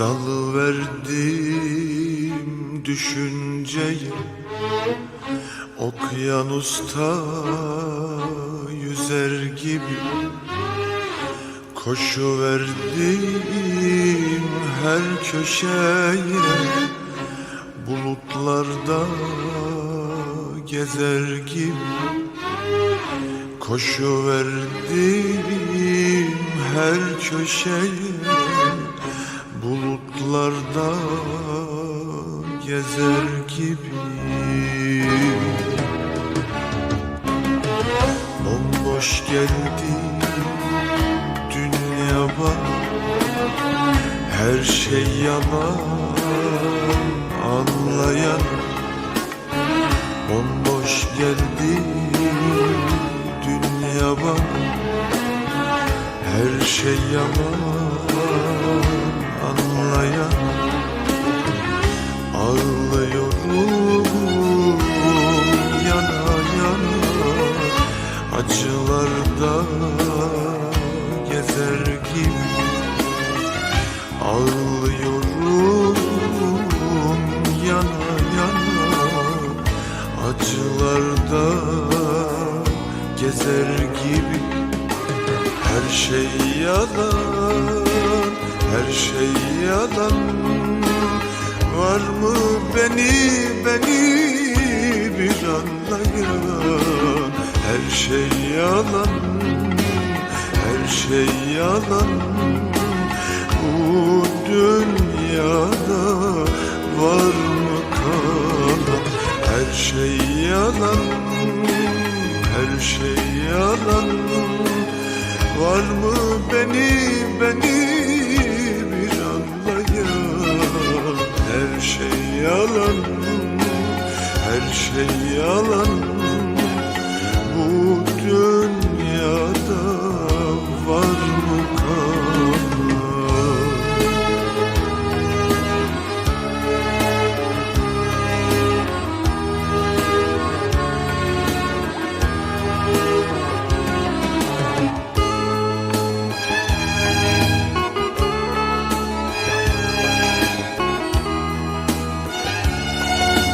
Dalı verdim düşünceye Okyanusta yüzer gibi. Koşu verdim her köşeye Bulutlarda gezer gibi. Koşu verdim her köşeye Bulutlarda gezer gibi. Bomboş geldi dünya bak Her şey yalan anlayan. Bomboş geldi dünya bak Her şey yalan Acılarda gezer gibi Her şey yalan, her şey yalan. Var mı beni, beni bir anlayan? Her şey yalan, her şey yalan. Bu dünyada her şey yalan. Var mı beni, beni bir anlayan? Her şey yalan, her şey yalan